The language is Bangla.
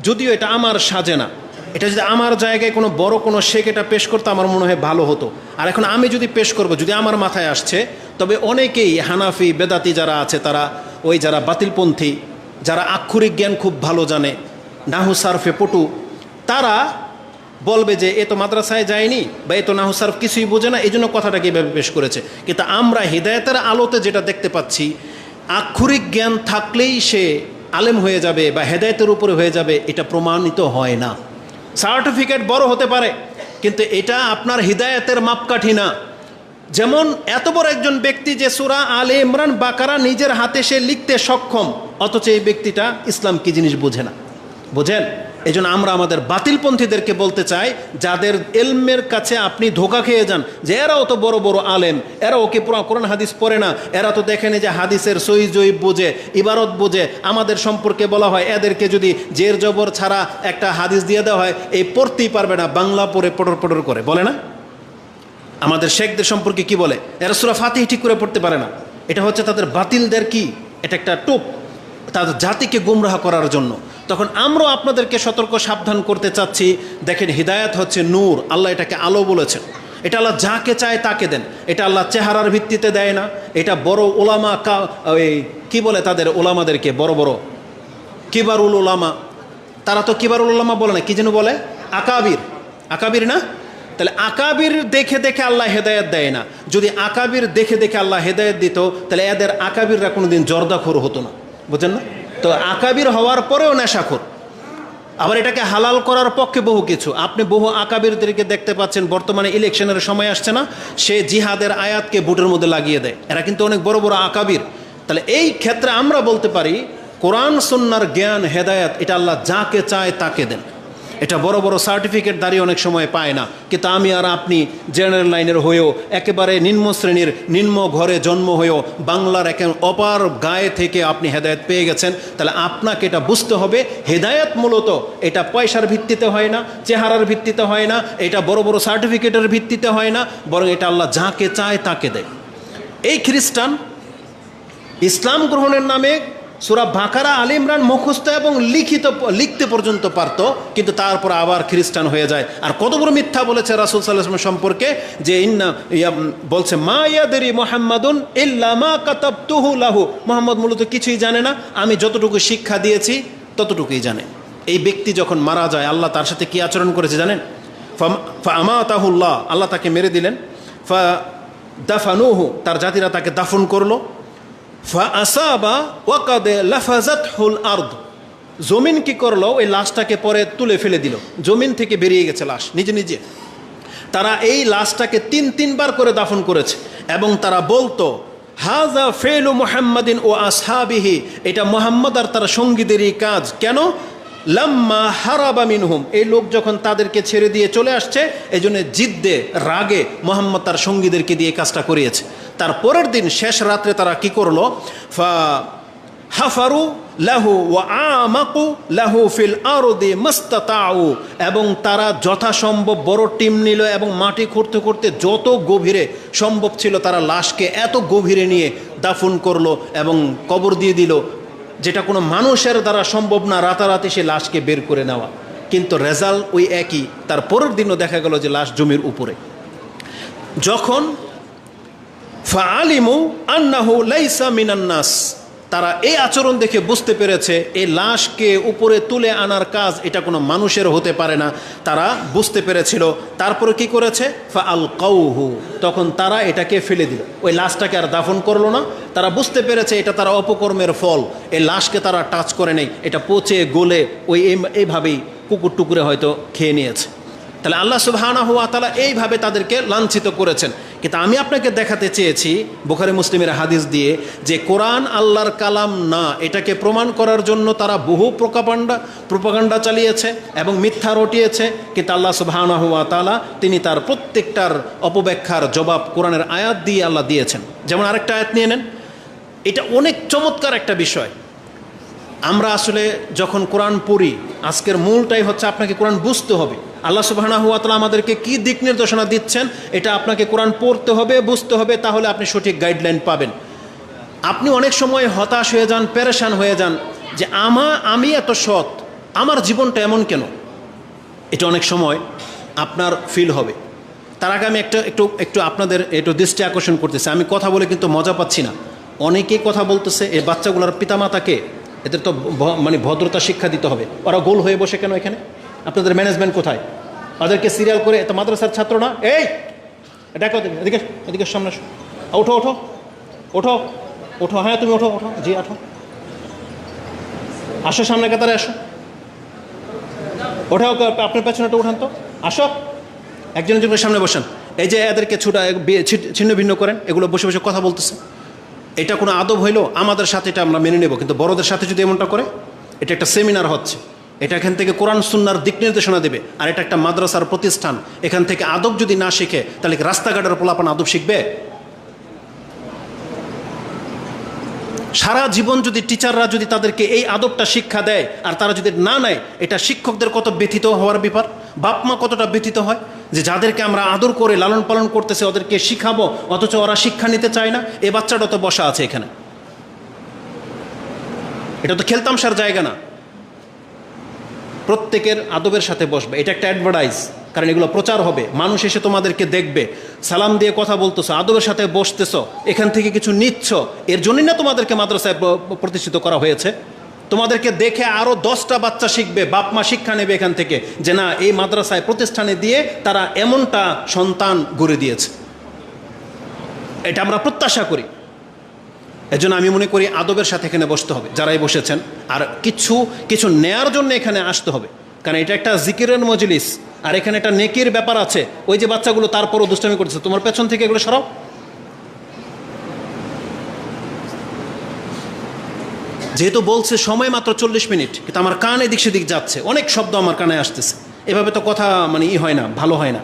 যদিও এটা আমার সাজে না। এটা যদি আমার জায়গায় কোনো বড় কোনো শেখ এটা পেশ করতো, আমার মনে হয় ভালো হতো। আর এখন আমি যদি পেশ করব, যদি আমার মাথায় আসছে, তবে অনেকেই হানাফি, বেদাতি যারা আছে, তারা ওই যারা বাতিলপন্থী, যারা আক্ষরিক জ্ঞান খুব ভালো জানে, নাহু সারফে পটু, তারা বলবে যে, এ তো মাদ্রাসায় যায়নি বা এ তো নাহু সারফ কিছুই বোঝে না। এই জন্য কথাটাকে এভাবে পেশ করেছে। কিন্তু আমরা হৃদায়তের আলোতে যেটা দেখতে পাচ্ছি, আক্ষরিক জ্ঞান থাকলেই সে আলেম হয়ে যাবে বা হেদায়তের উপরে হয়ে যাবে, এটা প্রমাণিত হয় না। সার্টিফিকেট বড় হতে পারে, কিন্তু এটা আপনার হৃদায়তের মাপকাঠি না। যেমন এত বড় একজন ব্যক্তি যে সুরা আলে ইমরান বাকারা নিজের হাতে সে লিখতে সক্ষম, অথচ এই ব্যক্তিটা ইসলাম কি জিনিস বোঝে না। বোঝেন? এই জন্য আমরা আমাদের বাতিলপন্থীদেরকে বলতে চাই, যাদের এলমের কাছে আপনি ধোকা খেয়ে যান, যে এরাও তো বড় বড় আলেম, এরা ওকে কোরআন হাদিস পড়ে না, এরা তো দেখেনি যে হাদিসের সই জয়ীব বোঝে, ইবারত বোঝে, আমাদের সম্পর্কে বলা হয়, এদেরকে যদি জের জবর ছাড়া একটা হাদিস দিয়ে দেওয়া হয়, এই পড়তেই পারবে না, বাংলা পড়ে পটর পটর করে, বলে না? আমাদের শেখদের সম্পর্কে কি বলে? এরা সুরা ফাতিহ ঠিক করে পড়তে পারে না। এটা হচ্ছে তাদের বাতিলদের কি? এটা একটা টোপ, তাদের জাতিকে গুমরাহ করার জন্য। তখন আমরাও আপনাদেরকে সতর্ক, সাবধান করতে চাচ্ছি। দেখেন, হৃদায়ত হচ্ছে নূর। আল্লাহ এটাকে আলো বলেছেন। এটা আল্লাহ যাকে চায় তাকে দেন। এটা আল্লাহ চেহারার ভিত্তিতে দেয় না। এটা বড় ওলামা কা ওই কী বলে তাদের ওলামাদেরকে? বড় বড়। কিবারুল ওলামা। তারা তো কিবারুল ওলামা বলে না। কি যেন বলে? আকাবির। আকাবির না? তাহলে আকাবির দেখে দেখে আল্লাহ হেদায়ত দেয় না। যদি আকাবির দেখে দেখে আল্লাহ হেদায়ত দিত, তাহলে এদের আকাবিররা কোনোদিন জর্দাখোর হতো না। বুঝেন না? তো আকাবির হওয়ার পরেও নেশাখোর। আবার এটাকে হালাল করার পক্ষে বহু কিছু। আপনি বহু আকাবিরদেরকে দেখতে পাচ্ছেন, বর্তমানে ইলেকশনের সময় আসছে না, সে জিহাদের আয়াতকে বুটের মধ্যে লাগিয়ে দেয়। এরা কিন্তু অনেক বড় বড় আকাবির। তাহলে এই ক্ষেত্রে আমরা বলতে পারি, কোরআন সন্ন্যার জ্ঞান, হেদায়াত, এটা আল্লাহ যাকে চায় তাকে দেন। এটা বড় বড় সার্টিফিকেট দাঁড়িয়ে অনেক সময় পায় না। কিন্তু আমি আর আপনি জেনারেল লাইনের হয়েও একেবারে নিম্ন শ্রেণির, নিম্ন ঘরে জন্ম হয়েও বাংলার এক অপার গায়ে থেকে আপনি হেদায়ত পেয়ে গেছেন। তাহলে আপনাকে এটা বুঝতে হবে, হেদায়ত মূলত এটা পয়সার ভিত্তিতে হয় না, চেহারার ভিত্তিতে হয় না, এটা বড় বড় সার্টিফিকেটের ভিত্তিতে হয় না, বরং এটা আল্লাহ যাকে চায় তাকে দেয়। এই খ্রিস্টান ইসলাম গ্রহণের নামে সুরা বাঁকারা, আলী ইমরান মুখস্থ এবং লিখিত লিখতে পর্যন্ত পারত, কিন্তু তারপর আবার খ্রিস্টান হয়ে যায়। আর কত বড় মিথ্যা বলেছে রাসুল সাল্লাহ সম্পর্কে? যে ইন্না ইয়া বলছে, মা ইয়াদেরি মোহাম্মদুন ইল্লা মা কাতাব তুহু লাহু। মোহাম্মদ মূলত কিছুই জানে না। আমি যতটুকু শিক্ষা দিয়েছি, ততটুকুই জানে। এই ব্যক্তি যখন মারা যায়, আল্লাহ তার সাথে কি আচরণ করেছে জানেন? আমা আল্লাহ তাকে মেরে দিলেন। ফা দাফানুহু, তার জাতিরা তাকে দাফন করল। লাফাজাত হুল আর্দ। জমিন কি করল? ওই লাশটাকে পরে তুলে ফেলে দিল। জমিন থেকে বেরিয়ে গেছে লাশ, নিজে নিজে। তারা এই লাশটাকে তিন তিনবার করে দাফন করেছে এবং তারা বলতো হাজা ফেলু মোহাম্মদিন ও আসহাবিহি। এটা মোহাম্মদ আর তার সঙ্গীদেরই কাজ। কেন? লাম্মা হারাবা মিনহুম। এই লোক যখন তাদেরকে ছেড়ে দিয়ে চলে আসছে এই জন্য জিদ্দে, রাগে মোহাম্মদ তার সঙ্গীদেরকে দিয়ে কাজটা করিয়েছে। তার পরের দিন শেষ রাত্রে তারা কি করল? হাফারু লাহু ও আমাকু লাহু ফিল আরদে মস্তাতাউ। এবং তারা যথাসম্ভব বড় টিম নিল এবং মাটি খুঁড়তে খুঁড়তে যত গভীরে সম্ভব ছিল তারা লাশকে এত গভীরে নিয়ে দাফন করল এবং কবর দিয়ে দিল, যেটা কোনো মানুষের দ্বারা সম্ভব না রাতারাতি সে লাশকে বের করে নেওয়া। কিন্তু রেজাল্ট ওই একই, তার পরের দিনও দেখা গেল যে লাশ জমির উপরে। যখন ফালিমু আন্নাহু লাইসা মিনান্নাস তারা এই আচরণ দেখে বুঝতে পেরেছে, এই লাশকে উপরে তুলে আনার কাজ এটা কোনো মানুষের হতে পারে না। তারা বুঝতে পেরেছিল, তারপরে কি করেছে? ফা আল কৌহু তখন তারা এটাকে ফেলে দিল। ওই লাশটাকে আর দাফন করল না। তারা বুঝতে পেরেছে এটা তারা অপকর্মের ফল। এই লাশকে তারা টাচ করে নেই। এটা পচে গলে ওই এইভাবেই কুকুর টুকুরে হয়তো খেয়ে নিয়েছে। তাহলে আল্লাহ সুবহানা হুয়া তালা এইভাবে তাদেরকে লাঞ্ছিত করেছেন। কিন্তু আমি আপনাকে দেখাতে চেয়েছি, বোখারি মুসলিমের হাদিস দিয়ে, যে কোরআন আল্লাহর কালাম না, এটাকে প্রমাণ করার জন্য তারা বহু প্রকাপান্ডা, প্রোপাগান্ডা চালিয়েছে এবং মিথ্যা রটিয়েছে। কিন্তু আল্লাহ সুবহানা হুয়া তালা তিনি তার প্রত্যেকটার অপব্যাখ্যার জবাব কোরআনের আয়াত দিয়ে আল্লাহ দিয়েছেন। যেমন আরেকটা আয়াত নিয়ে নেন। এটা অনেক চমৎকার একটা বিষয়। আমরা আসলে যখন কোরআন পড়ি, আজকের মূলটাই হচ্ছে আপনাকে কোরআন বুঝতে হবে। আল্লাহ সুবাহানা হুয়া তালা আমাদেরকে কী দিক নির্দেশনা দিচ্ছেন, এটা আপনাকে কোরআন পড়তে হবে, বুঝতে হবে, তাহলে আপনি সঠিক গাইডলাইন পাবেন। আপনি অনেক সময় হতাশ হয়ে যান প্যারেশান হয়ে যান যে আমা, আমি এত সৎ, আমার জীবনটা এমন কেন? এটা অনেক সময় আপনার ফিল হবে। তার আগে আমি একটা, একটু একটু আপনাদের একটু দৃষ্টি আকর্ষণ করতেছি। আমি কথা বলে কিন্তু মজা পাচ্ছি না। অনেকেই কথা বলতেছে, এই বাচ্চাগুলোর পিতামাতাকে, এদের তো মানে ভদ্রতা শিক্ষা দিতে হবে। ওরা গোল হয়ে বসে কেন এখানে? আপনাদের ম্যানেজমেন্ট কোথায়? ওদেরকে সিরিয়াল করে এত মাদ্রাসার ছাত্র না। এই দেখো এদিকে এদিকে এদিকে সামনে ওঠো ওঠো ওঠো ওঠো হ্যাঁ তুমি ওঠো ওঠো, জি, ওঠো। আসো সামনে কাতারে, আসো। ওঠাও আপনার পেছনেটা উঠান তো। আসো। একজন একজন সামনে বসেন। এই যে এদেরকে ছুটা ছিন্ন ভিন্ন করেন, এগুলো বসে বসে কথা বলতেছে। এটা কোনো আদব হইল, আমাদের সাথে এটা আমরা মেনে নেব, কিন্তু বড়দের সাথে যদি এমনটা করে, এটা একটা সেমিনার হচ্ছে। এটা এখান থেকে কোরআন সুন্নার দিক নির্দেশনা দেবে। আর এটা একটা মাদ্রাসার প্রতিষ্ঠান। এখান থেকে আদব যদি না শিখে, তাহলে রাস্তাঘাটের পোলাপান আদব শিখবে? সারা জীবন যদি টিচাররা যদি তাদেরকে এই আদবটা শিক্ষা দেয়, আর তারা যদি না নেয়, এটা শিক্ষকদের কত ব্যথিত হওয়ার ব্যাপার? বাপ মা কতটা ব্যথিত হয়? যে যাদেরকে আমরা আদর করে, লালন পালন করতেছে, ওদেরকে শিখাবো, অথচ ওরা শিক্ষা নিতে চায় না, এ বাচ্চাটা তো বসা আছে এখানে। এটা তো খেলতাম খেলতামশার জায়গা না। প্রত্যেকের আদবের সাথে বসবে। এটা একটা অ্যাডভার্টাইজ কারণ এগুলো প্রচার হবে। মানুষ এসে তোমাদেরকে দেখবে। সালাম দিয়ে কথা বলতেছো, আদবের সাথে বসতেছো, এখান থেকে কিছু নিচ্ছ। এর জন্যই না তোমাদেরকে মাদ্রাসায় প্রতিষ্ঠিত করা হয়েছে? তোমাদেরকে দেখে আরও দশটা বাচ্চা শিখবে, বাপ মা শিক্ষা নেবে এখান থেকে, যে না, এই মাদ্রাসায় প্রতিষ্ঠানে দিয়ে তারা এমনটা সন্তান গড়ে দিয়েছে। এটা আমরা প্রত্যাশা করি। এজন্য আমি মনে করি আদবের সাথে এখানে বসতে হবে, যারাই বসেছেন। আর কিছু কিছু নেয়ার জন্য এখানে আসতে হবে। কারণ এটা একটা জিকিরের মজলিস, আর এখানে একটা নেকির ব্যাপার আছে। ওই যে বাচ্চাগুলো তারপরও দুষ্টামি করতেছে, তোমার পেছন থেকে এগুলো সরাও। যেহেতু বলছে সময় মাত্র চল্লিশ মিনিট, কিন্তু আমার কান এদিক সেদিক যাচ্ছে, অনেক শব্দ আমার কানে আসতেছে। এভাবে তো কথা মানে ই হয় না, ভালো হয় না।